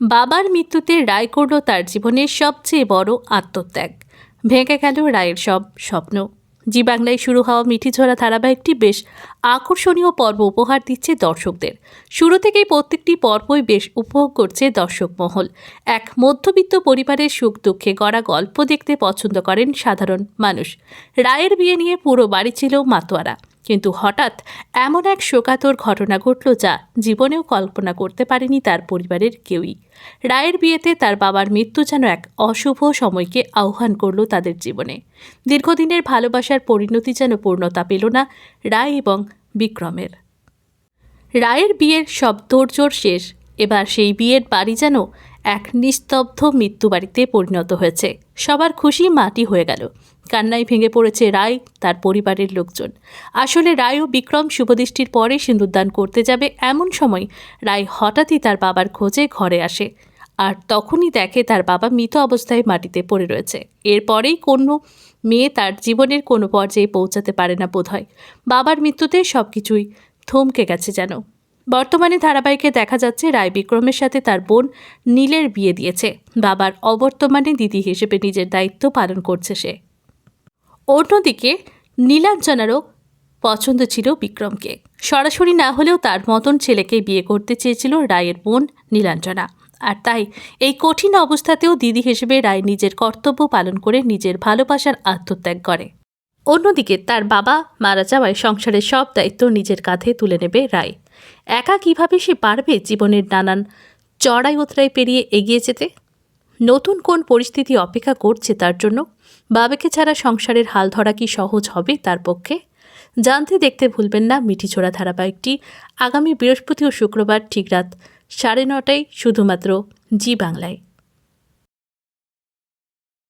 বাবার মৃত্যুতে রায় করল তার জীবনের সবচেয়ে বড় আত্মত্যাগ। ভেঙে গেল রায়ের সব স্বপ্ন। জি বাংলায় শুরু হওয়া মিঠিঝরা ধারাবাহিকটি বেশ আকর্ষণীয় পর্ব উপহার দিচ্ছে দর্শকদের। শুরু থেকেই প্রত্যেকটি পর্বই বেশ উপভোগ করছে দর্শক মহল। এক মধ্যবিত্ত পরিবারের সুখ দুঃখে গড়া গল্প দেখতে পছন্দ করেন সাধারণ মানুষ। রায়ের বিয়ে নিয়ে পুরো বাড়ি ছিল মাতোয়ারা। কিন্তু হঠাৎ এমন এক শোকাতর ঘটনা ঘটল যা জীবনেও কল্পনা করতে পারেনি তার পরিবারের কেউই। রায়ের বিয়েতে তার বাবার মৃত্যু যেন এক অশুভ সময়কে আহ্বান করল তাদের জীবনে। দীর্ঘদিনের ভালোবাসার পরিণতি যেন পূর্ণতা পেল না রায় এবং বিক্রমের। রায়ের বিয়ের সব তোড়জোড় শেষ। এবার সেই বিয়ের বাড়ি যেন এক নিস্তব্ধ মৃত্যু বাড়িতে পরিণত হয়েছে। সবার খুশি মাটি হয়ে গেল। কান্নায় ভেঙে পড়েছে রায়, তার পরিবারের লোকজন। আসলে রায় ও বিক্রম শুভদৃষ্টির পরে সিন্দুরদান করতে যাবে এমন সময় রায় হঠাৎই তার বাবার খোঁজে ঘরে আসে আর তখনই দেখে তার বাবা মৃত অবস্থায় মাটিতে পড়ে রয়েছে। এরপরেই কোনো মেয়ে তার জীবনের কোনো পর্যায়ে পৌঁছাতে পারে না বোধহয়। বাবার মৃত্যুতে সব কিছুই থমকে গেছে যেন। বর্তমানে ধারাবাহিকে দেখা যাচ্ছে রায় বিক্রমের সাথে তার বোন নীলের বিয়ে দিয়েছে। বাবার অবর্তমানে দিদি হিসেবে নিজের দায়িত্ব পালন করছে সে। অন্যদিকে নীলাঞ্জনারও পছন্দ ছিল বিক্রমকে। সরাসরি না হলেও তার মতন ছেলেকে বিয়ে করতে চেয়েছিল রায়ের বোন নীলাঞ্জনা। আর তাই এই কঠিন অবস্থাতেও দিদি হিসেবে রায় নিজের কর্তব্য পালন করে নিজের ভালোবাসার আত্মত্যাগ করে। অন্যদিকে তার বাবা মারা যাওয়ায় সংসারের সব দায়িত্ব নিজের কাঁধে তুলে নেবে রায়। একা কীভাবে সে পারবে জীবনের নানান চড়াই উতরাই পেরিয়ে এগিয়ে যেতে? নতুন কোন পরিস্থিতি অপেক্ষা করছে তার জন্য? বাবাকে ছাড়া সংসারের হাল ধরা কি সহজ হবে তার পক্ষে? জানতে দেখতে ভুলবেন না মিঠিছোড়া ধারাবাহিকটি। আগামী বৃহস্পতি ও শুক্রবার ঠিক রাত সাড়ে নটায় শুধুমাত্র জি বাংলায়।